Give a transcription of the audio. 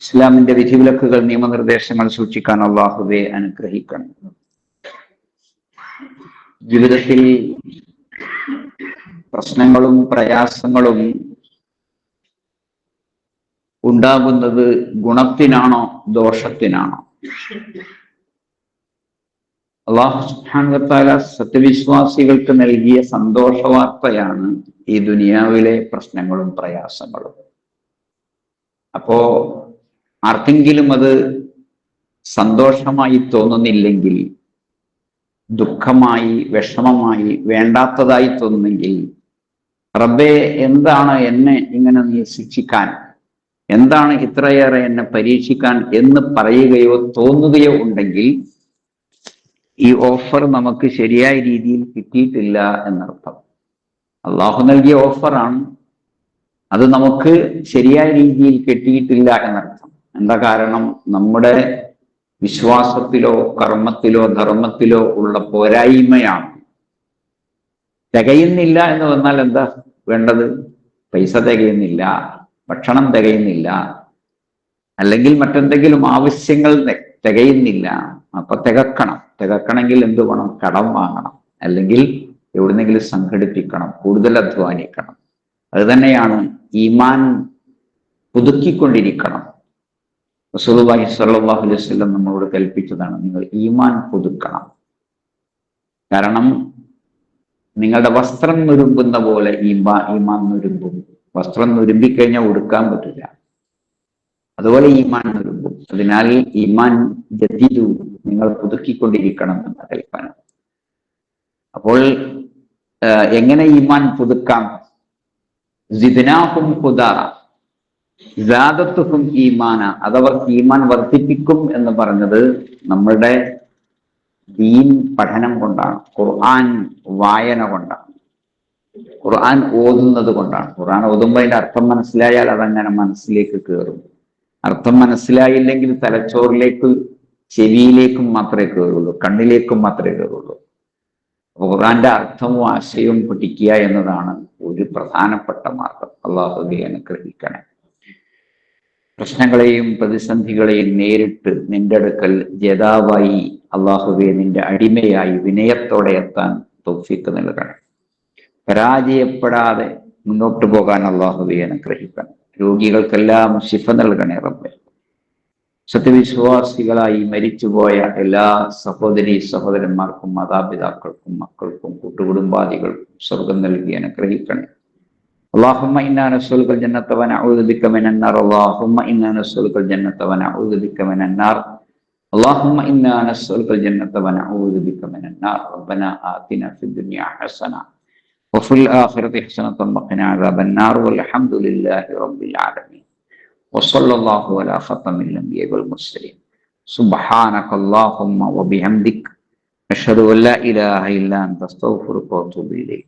ഇസ്ലാമിന്റെ വിധിവിലക്കുകൾ നിയമനിർദ്ദേശങ്ങൾ സൂക്ഷിക്കാൻ അള്ളാഹുവെ അനുഗ്രഹിക്കണം. ജീവിതത്തിൽ പ്രശ്നങ്ങളും പ്രയാസങ്ങളും ഉണ്ടാകുന്നത് ഗുണത്തിനാണോ ദോഷത്തിനാണോ? അള്ളാഹു സുബ്ഹാനഹു സത്യവിശ്വാസികൾക്ക് നൽകിയ സന്തോഷവാർത്തയാണ് ഈ ദുനിയാവിലെ പ്രശ്നങ്ങളും പ്രയാസങ്ങളും. അപ്പോ ആർക്കെങ്കിലും അത് സന്തോഷമായി തോന്നുന്നില്ലെങ്കിൽ ദുഃഖമായി വിഷമമായി വേണ്ടാത്തതായി തോന്നുന്നെങ്കിൽ റബ്ബെ എന്താണ് എന്നെ ഇങ്ങനെ നീ ശിക്ഷിക്കാൻ? എന്താണ് ഇത്രയേറെ എന്നെ പരീക്ഷിക്കാൻ എന്ന് പറയുകയോ തോന്നുകയോ ഉണ്ടെങ്കിൽ ഈ ഓഫർ നമുക്ക് ശരിയായ രീതിയിൽ കിട്ടിയിട്ടില്ല എന്നർത്ഥം. അള്ളാഹു നൽകിയ ഓഫറാണ്. അത് നമുക്ക് ശരിയായ രീതിയിൽ കിട്ടിയിട്ടില്ല എന്നർത്ഥം. എന്താ കാരണം? നമ്മുടെ വിശ്വാസത്തിലോ കർമ്മത്തിലോ ധർമ്മത്തിലോ ഉള്ള പോരായ്മയാണ്. തികയുന്നില്ല എന്ന് വന്നാൽ എന്താ വേണ്ടത്? പൈസ തികയുന്നില്ല ഭക്ഷണം തികയുന്നില്ല അല്ലെങ്കിൽ മറ്റെന്തെങ്കിലും ആവശ്യങ്ങൾ തികയുന്നില്ല. അപ്പൊ തികക്കണം. തികക്കണമെങ്കിൽ എന്ത് വേണം? കടം വാങ്ങണം. അല്ലെങ്കിൽ എവിടുന്നെങ്കിലും സംഘടിപ്പിക്കണം കൂടുതൽ അധ്വാനിക്കണം. അത് തന്നെയാണ് ഈമാൻ പുതുക്കിക്കൊണ്ടിരിക്കണം. റസൂലുള്ളാഹി സ്വല്ലല്ലാഹു അലൈഹി വസല്ലം നമ്മളോട് കൽപ്പിച്ചതാണ് നിങ്ങൾ ഈമാൻ പുതുക്കണം. കാരണം നിങ്ങളുടെ വസ്ത്രം നുരുമ്പുന്ന പോലെ ഈമാ ഈമാൻ നുരുമ്പും വസ്ത്രം നുരുമ്പിക്കഴിഞ്ഞാൽ ഉടുക്കാൻ പറ്റില്ല. അതുപോലെ ഈമാൻ നുരുമ്പും അതിനാൽ ഈമാൻ ജദീദു നിങ്ങൾ പുതുക്കിക്കൊണ്ടിരിക്കണം എന്ന കൽപ്പന. അപ്പോൾ എങ്ങനെ ഈമാൻ പുതുക്കാം? ജിദ്നാഹും ഹുദാ ജാദത്തുഹും ഈമാന. അതവർക്ക് ഈമാൻ വർദ്ധിപ്പിക്കും എന്ന് പറഞ്ഞത് നമ്മളുടെ ദീൻ പഠനം കൊണ്ടാണ്. ഖുർആൻ വായന കൊണ്ടാണ്. ഖുർആൻ ഓതുന്നത് കൊണ്ടാണ്. ഖുർആൻ ഓതുമ്പോൾ അതിന്റെ അർത്ഥം മനസ്സിലായാൽ അതങ്ങനെ മനസ്സിലേക്ക് കയറും അർത്ഥം മനസ്സിലായില്ലെങ്കിൽ തലച്ചോറിലേക്ക് ചെവിയിലേക്കും മാത്രമേ കയറുള്ളൂ കണ്ണിലേക്കും മാത്രമേ കയറുള്ളൂ ഖുർആന്റെ അർത്ഥവും ആശയവും പഠിക്കുക എന്നതാണ് ഒരു പ്രധാനപ്പെട്ട മാർഗം. അള്ളാഹുബി അനുഗ്രഹിക്കണേ. പ്രശ്നങ്ങളെയും പ്രതിസന്ധികളെയും നേരിട്ട് നിന്റെ അടുക്കൽ ജതാവായി അള്ളാഹുബെ നിന്റെ അടിമയായി വിനയത്തോടെ എത്താൻ തൗഫീക്ക് നൽകണം. പരാജയപ്പെടാതെ മുന്നോട്ട് പോകാൻ അള്ളാഹുബെ അനുഗ്രഹിക്കണം. രോഗികൾക്കെല്ലാം ശിഫ നൽകണേ റബ്ബെ. സത്യവിശ്വാസികളായി മരിച്ചുപോയ എല്ലാ സഹോദരി സഹോദരന്മാർക്കും മാതാപിതാക്കൾക്കും മക്കൾക്കും കൂട്ടുകുടുംബാദികൾക്കും സ്വർഗം നൽകി അനുഗ്രഹിക്കണേ. اللهم إنا نسألك الجنة ونعوذ بك من النار اللهم إنا نسألك الجنة ونعوذ بك من النار اللهم إنا نسألك الجنة ونعوذ بك من النار ربنا آتنا في الدنيا حسنة وفي الآخرة حسنة وقنا عذاب النار والحمد لله رب العالمين وصلى الله على ختم الأنبياء والمرسلين سبحانك اللهم وبحمدك أشهد أن لا إله إلا أنت أستغفرك وأتوب إليك